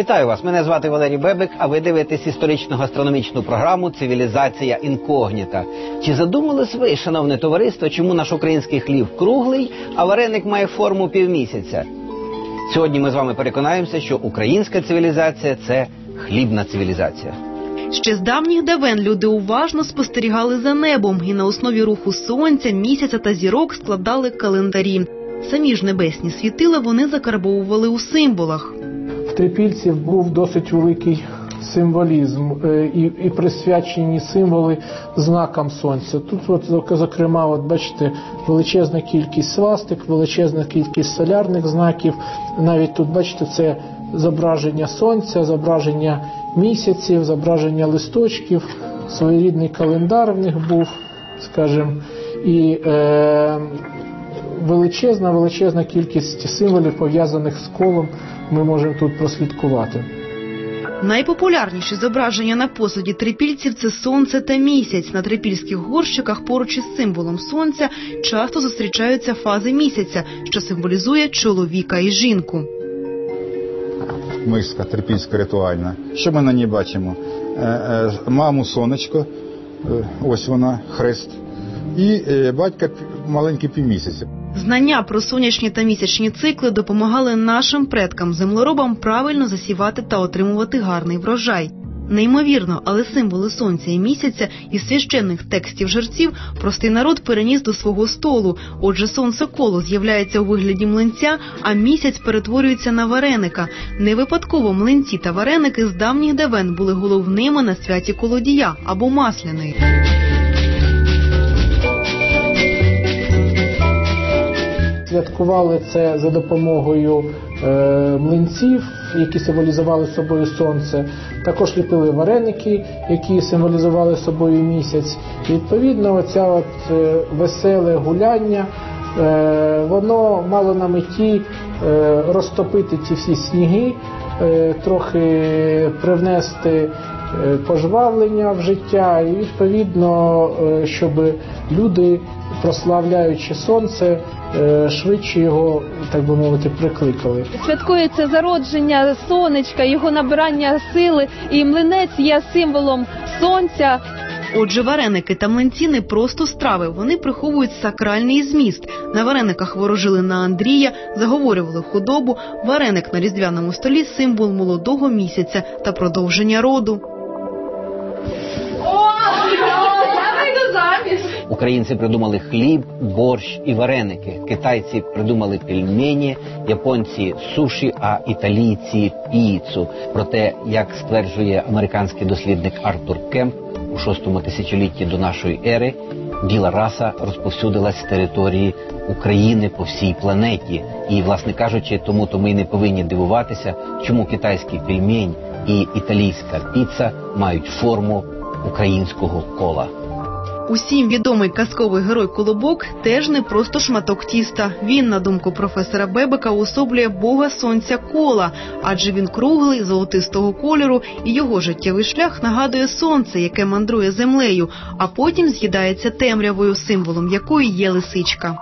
Вітаю вас! Мене звати Валерій Бебик. А ви дивитесь історично-гастрономічну програму Цивілізація інкогніта. Чи задумались ви, шановне товариство, чому наш український хліб круглий, а вареник має форму півмісяця? Сьогодні ми з вами переконаємося, що українська цивілізація це хлібна цивілізація. Ще з давніх давен люди уважно спостерігали за небом і на основі руху сонця, місяця та зірок складали календарі. Самі ж небесні світила вони закарбовували у символах. Трипільців був досить великий символізм е, і, і присвячені символи знакам сонця. Тут, от, зокрема, от бачите, величезна кількість свастик, величезна кількість солярних знаків. Навіть тут, бачите, це зображення сонця, зображення місяців, зображення листочків, своєрідний календар в них був, скажімо, і е, величезна, величезна кількість символів пов'язаних з колом ми можемо тут прослідкувати. Найпопулярніші зображення на посуді трипільців це сонце та місяць. На трипільських горщиках поруч із символом сонця часто зустрічаються фази місяця, що символізує чоловіка і жінку. Мишка трипільська ритуальна. Що ми на ній бачимо? Е, е, Маму сонечко, е, ось вона, хрест, і е, батька маленький півмісяця. Знання про сонячні та місячні цикли допомагали нашим предкам землеробам правильно засівати та отримувати гарний врожай. Неймовірно, але символи сонця і місяця із священних текстів жерців простий народ переніс до свого столу. Отже, сонце коло з'являється у вигляді млинця, а місяць перетворюється на вареника. Не випадково млинці та вареники з давніх давен були головними на святі колодія або масляної. Святкували це за допомогою е, млинців, які символізували собою сонце. Також ліпили вареники, які символізували собою місяць. І, відповідно, оця от е, веселе гуляння. е, Воно мало на меті розтопити ті всі сніги, трохи привнести пожвавлення в життя, і відповідно, щоб люди, прославляючи сонце, швидше його, так би мовити, прикликали. Святкується зародження сонечка, його набирання сили, і млинець є символом сонця. Отже, вареники та млинці не просто страви, вони приховують сакральний зміст. На варениках ворожили на Андрія, заговорювали худобу. Вареник на різдвяному столі символ молодого місяця та продовження роду. Українці придумали хліб, борщ і вареники. Китайці придумали пельмені, японці суші, а італійці піцу. Проте, як стверджує американський дослідник Артур Кемп, у шостому тисячолітті до нашої ери біла раса розповсюдилась з території України по всій планеті. І, власне кажучи, тому то ми не повинні дивуватися, чому китайський пельмень і італійська піца мають форму українського кола. Усім відомий казковий герой Колобок теж не просто шматок тіста. Він, на думку професора Бебека, уособлює бога сонця кола, адже він круглий, золотистого кольору, і його життєвий шлях нагадує сонце, яке мандрує землею, а потім з'їдається темрявою, символом якої є лисичка.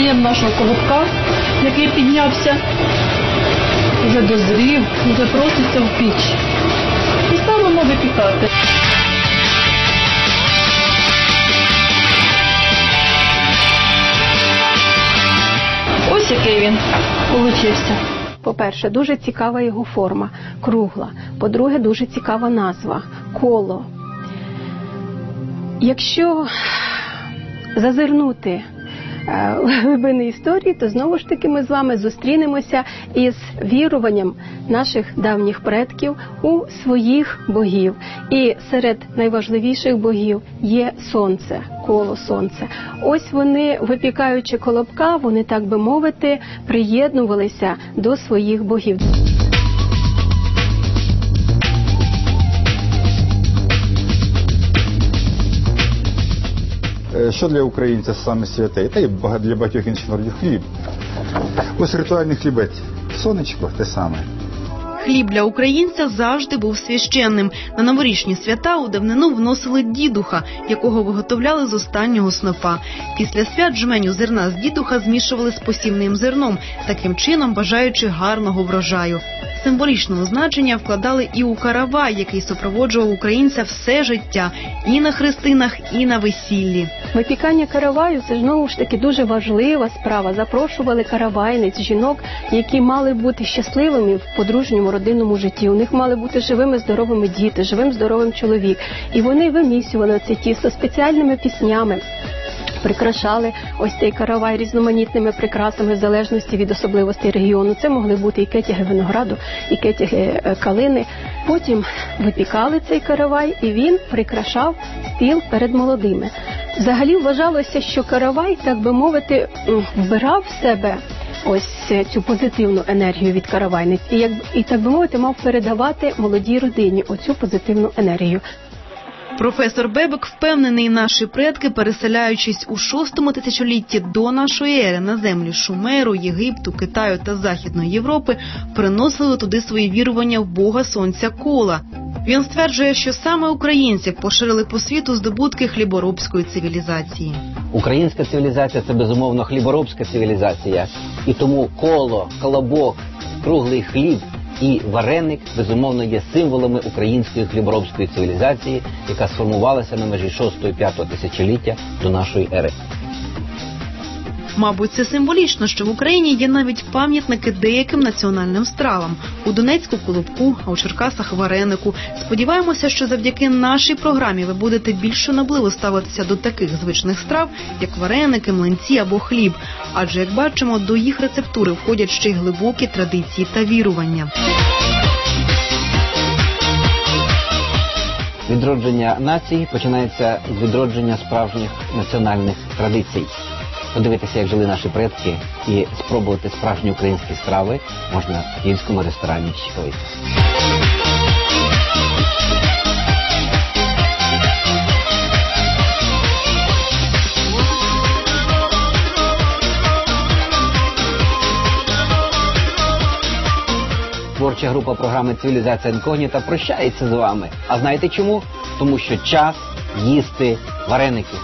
Достаємо нашого колобка, який піднявся, вже дозрів, вже проситься в піч. І ставимо випікати. Ось який він получився. По-перше, дуже цікава його форма кругла. По-друге, дуже цікава назва коло. Якщо зазирнути глибини історії, то знову ж таки ми з вами зустрінемося із віруванням наших давніх предків у своїх богів. І серед найважливіших богів є сонце, коло сонце. Ось вони, випікаючи колобка, вони так би мовити, приєднувалися до своїх богів. Що для українця саме святе? Та й для багатьох інших народів хліб. Ось ритуальний хлібець. Сонечко те саме. Хліб для українця завжди був священним. На новорічні свята у давнину вносили дідуха, якого виготовляли з останнього снопа. Після свят жменю зерна з дідуха змішували з посівним зерном, таким чином бажаючи гарного врожаю. Символічного значення вкладали і у каравай, який супроводжував українця все життя, і на хрестинах, і на весіллі. Випікання караваю це знову ж таки дуже важлива справа. Запрошували каравайниць, жінок, які мали бути щасливими в подружньому родинному житті. У них мали бути живими, здоровими діти, живим здоровим чоловік. І вони вимісювали це тісто спеціальними піснями. Прикрашали ось цей каравай різноманітними прикрасами в залежності від особливостей регіону. Це могли бути і кетяги винограду, і кетяги е, калини. Потім випікали цей каравай, і він прикрашав стіл перед молодими. Взагалі вважалося, що каравай, так би мовити, вбирав в себе ось е, цю позитивну енергію від каравайниць, і як і так би мовити, мав передавати молодій родині оцю позитивну енергію. Професор Бебек впевнений, наші предки, переселяючись у шостому тисячолітті до нашої ери на землі Шумеру, Єгипту, Китаю та Західної Європи, приносили туди свої вірування в Бога Сонця Кола. Він стверджує, що саме українці поширили по світу здобутки хліборобської цивілізації. Українська цивілізація це безумовно хліборобська цивілізація, і тому коло, колобок, круглий хліб і вареник безумовно є символами української хліборобської цивілізації, яка сформувалася на межі 6-5 тисячоліття до нашої ери. Мабуть, це символічно, що в Україні є навіть пам'ятники деяким національним стравам у Донецьку колобку, а у Черкасах варенику. Сподіваємося, що завдяки нашій програмі ви будете більш шанобливо ставитися до таких звичних страв, як вареники, млинці або хліб. Адже, як бачимо, до їх рецептури входять ще й глибокі традиції та вірування. Відродження нації починається з відродження справжніх національних традицій. Подивитися, як жили наші предки, і спробувати справжні українські страви можна в київському ресторані Чичковиця. Творча група програми Цивілізація інкогніта прощається з вами. А знаєте чому? Тому що час їсти вареники.